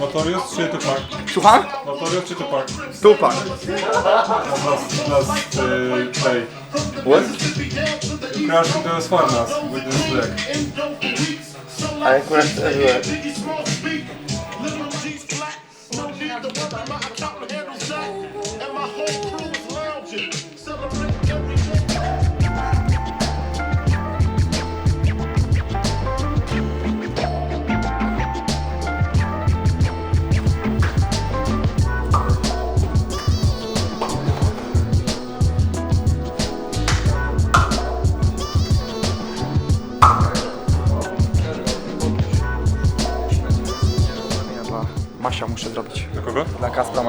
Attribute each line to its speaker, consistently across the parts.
Speaker 1: Notorious czy Tupac?
Speaker 2: Słucham?
Speaker 1: Notorious czy Tupac?
Speaker 2: Tupac.
Speaker 1: Last, last uh, play.
Speaker 2: What?
Speaker 1: Crash into the furnace with this leg.
Speaker 2: I crashed everywhere.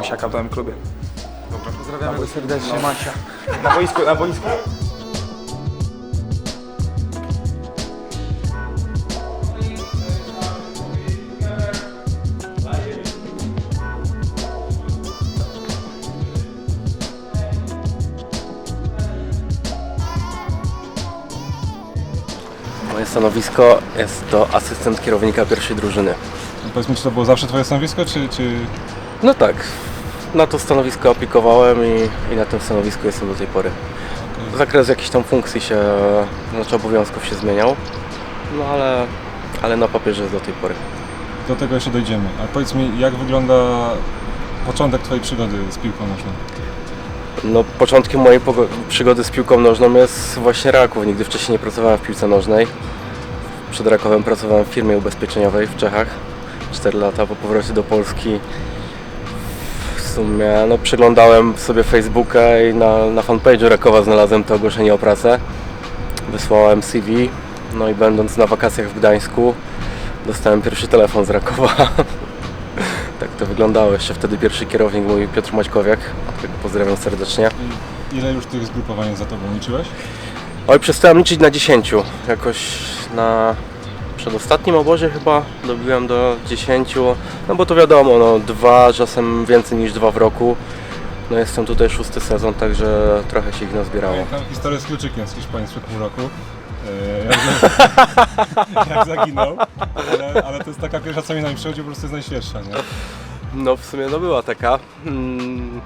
Speaker 2: Masiaka w nowym klubie. Dobra. Pozdrawiamy go serdecznie, Masia. Na boisku, na boisku.
Speaker 3: Moje stanowisko jest to asystent kierownika pierwszej drużyny.
Speaker 1: Powiedz mi, czy to było zawsze twoje stanowisko, czy... czy...
Speaker 3: No tak, na to stanowisko aplikowałem i, i na tym stanowisku jestem do tej pory. Zakres jakichś tam funkcji się, znaczy obowiązków się zmieniał, no ale, ale na papierze jest do tej pory.
Speaker 1: Do tego jeszcze dojdziemy. A powiedz mi, jak wygląda początek twojej przygody z piłką nożną?
Speaker 3: No, początkiem mojej przygody z piłką nożną jest właśnie Raków. Nigdy wcześniej nie pracowałem w piłce nożnej. Przed Rakowem pracowałem w firmie ubezpieczeniowej w Czechach 4 lata po powrocie do Polski. W sumie no, przeglądałem sobie Facebooka i na, na fanpage'u Rakowa znalazłem to ogłoszenie o pracę. Wysłałem CV, no i będąc na wakacjach w Gdańsku dostałem pierwszy telefon z Rakowa. tak to wyglądało. Jeszcze wtedy pierwszy kierownik mój Piotr Maćkowiak, którego pozdrawiam serdecznie.
Speaker 1: I ile już tych zgrupowań za tobą liczyłeś?
Speaker 3: Oj, przestałem liczyć na 10. Jakoś na przedostatnim obozie chyba dobiłem do 10. No bo to wiadomo, no dwa, czasem więcej niż dwa w roku. No jestem tutaj szósty sezon, także trochę się ich nazbierało.
Speaker 1: Pamiętam historię z kluczykiem z Hiszpanii sprzed pół roku. Eee, Jak, jak zaginął, ale, ale to jest taka pierwsza, co mi na myśl przychodzi, po prostu jest najświeższa, nie?
Speaker 3: No w sumie no była taka. Hmm.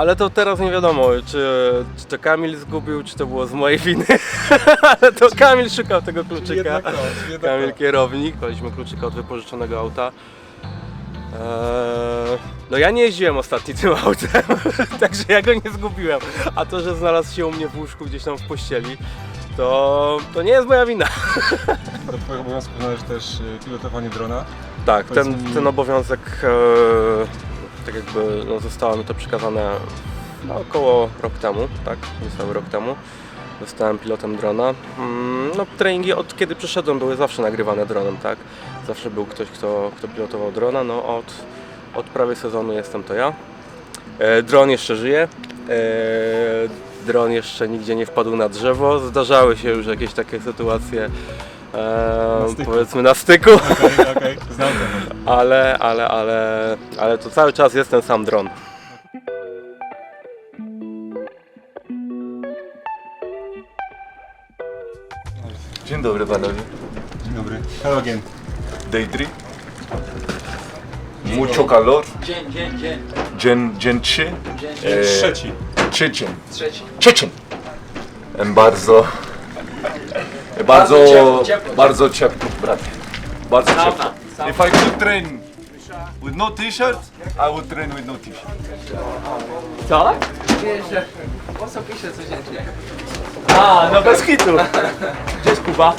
Speaker 3: Ale to teraz nie wiadomo, czy, czy to Kamil zgubił, czy to było z mojej winy. Ale to Kamil szukał tego kluczyka.
Speaker 1: Jednak to, jednak
Speaker 3: Kamil
Speaker 1: to.
Speaker 3: kierownik, daliśmy kluczyka od wypożyczonego auta. Eee, no ja nie jeździłem ostatni tym autem, także ja go nie zgubiłem. A to, że znalazł się u mnie w łóżku gdzieś tam w pościeli, to, to nie jest moja wina.
Speaker 1: Do twoich obowiązków należy też e, pilotowanie drona.
Speaker 3: Tak,
Speaker 1: Powiedz
Speaker 3: ten,
Speaker 1: mi-
Speaker 3: ten obowiązek e, tak jakby no, zostało mi to przekazane no, około rok temu, tak, niecały rok temu. Zostałem pilotem drona. Mm, No, treningi od kiedy przyszedłem były zawsze nagrywane dronem, tak. Zawsze był ktoś, kto, kto pilotował drona. No, od, od prawie sezonu jestem to ja. E, dron jeszcze żyje. E, dron jeszcze nigdzie nie wpadł na drzewo. Zdarzały się już jakieś takie sytuacje, e,
Speaker 1: styku.
Speaker 3: powiedzmy na styku
Speaker 1: Okej, okej, znam to.
Speaker 3: ale, ale, ale, ale to cały czas jest ten sam dron.
Speaker 4: Dzień dobry panowie.
Speaker 1: Dzień dobry. Hello again.
Speaker 4: Day 3. Mucho calor.
Speaker 5: Dzień, dzień, dzień.
Speaker 4: Dzień, dzień 3. E,
Speaker 1: Trzeci.
Speaker 5: Trzeci.
Speaker 4: Em, Bardzo. Bardzo,
Speaker 5: ciepło, ciepło.
Speaker 4: bardzo ciepło, brat. Bardzo ciepło. If I could train with no t-shirt, I would train with no t-shirt.
Speaker 5: Co? Jeszcze. Po co pisze codziennie? A, no bez hitu. Gdzie jest Kuba?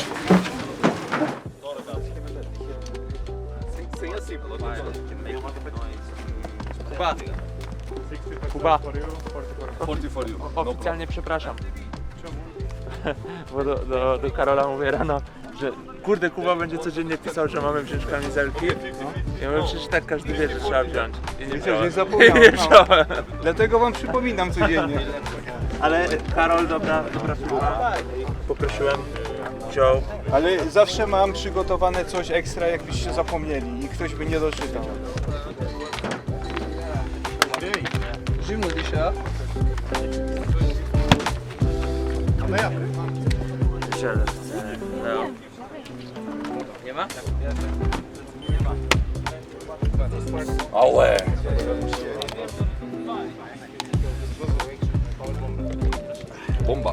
Speaker 5: Kuba. Kuba.
Speaker 4: 40 for you.
Speaker 5: Oficjalnie przepraszam. Bo do, do, do Karola mówię rano, że kurde Kuba będzie codziennie pisał, że mamy wziąć kamizelki. Ja mówię, przecież tak każdy wie, że trzeba wziąć. I nie
Speaker 2: zapomniałem,
Speaker 5: I nie
Speaker 2: no.
Speaker 5: wziąłem.
Speaker 2: Dlatego wam przypominam codziennie.
Speaker 5: Ale Karol, dobra, dobra figura. Poprosiłem, wziął.
Speaker 2: Ale zawsze mam przygotowane coś ekstra, jakbyście zapomnieli i ktoś by nie doczytał. Zimno dzisiaj.
Speaker 5: Leo. Nie ma?
Speaker 4: Ałe! Bomba.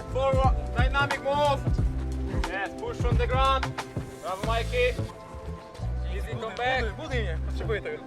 Speaker 1: Forward, dynamic move. Yes, push from the ground. Bravo, Mikey. Easy, come back. Potrzebuję tego.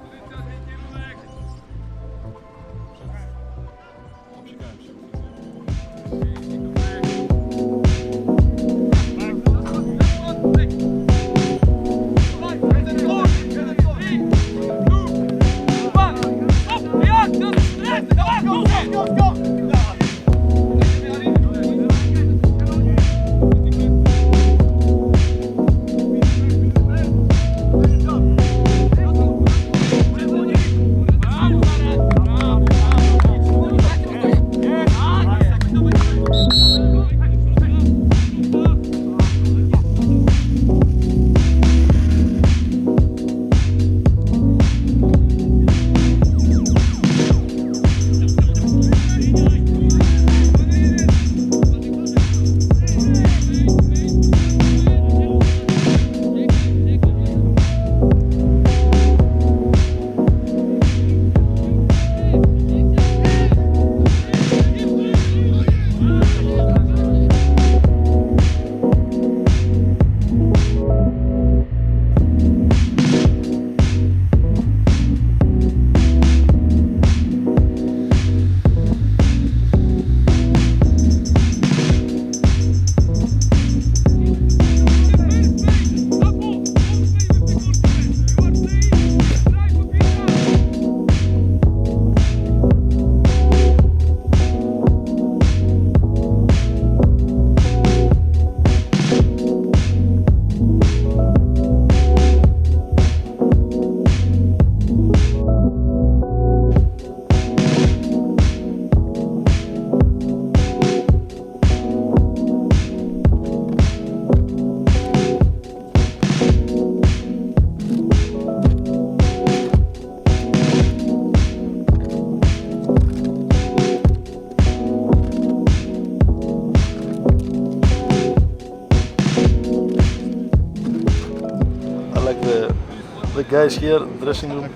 Speaker 6: Guys here dressing room.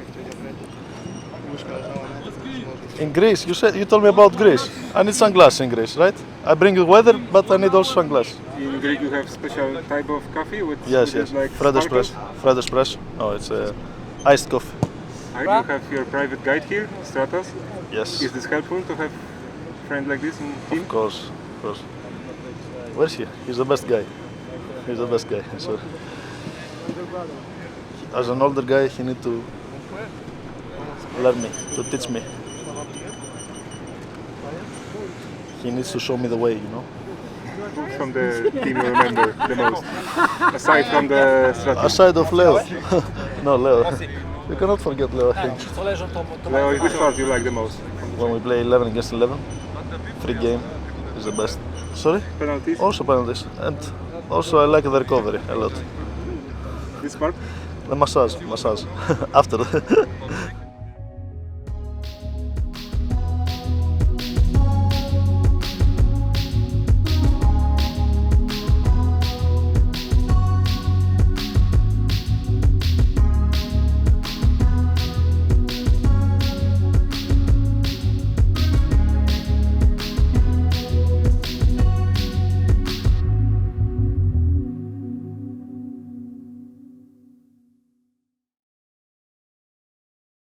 Speaker 6: In Greece, you said you told me about Greece. I need sunglasses in Greece, right? I bring you weather, but I need also sunglasses.
Speaker 7: In Greece, you have special type of coffee with
Speaker 6: Yes, yes.
Speaker 7: like
Speaker 6: Fred? Espresso. Fred Espresso. No, it's uh, iced coffee.
Speaker 7: And You have your private guide here, Stratos.
Speaker 6: Yes,
Speaker 7: Is this helpful to have a friend like this in team?
Speaker 6: of course, of course. Where's he? He's the best guy. He's the best guy. So, as an older guy, he need to learn me, to teach me. He needs to show me the way, you know.
Speaker 7: Who from the team you remember the most? Aside from the Stratos.
Speaker 6: Aside of Leo. no, Leo. You cannot forget Leo, I think.
Speaker 7: Leo, which part you like the most?
Speaker 6: When we play 11 against 11, free game is the best. Sorry?
Speaker 7: Penalties?
Speaker 6: Also penalties. And also I like the recovery a lot.
Speaker 7: This part?
Speaker 6: The massage, massage. After.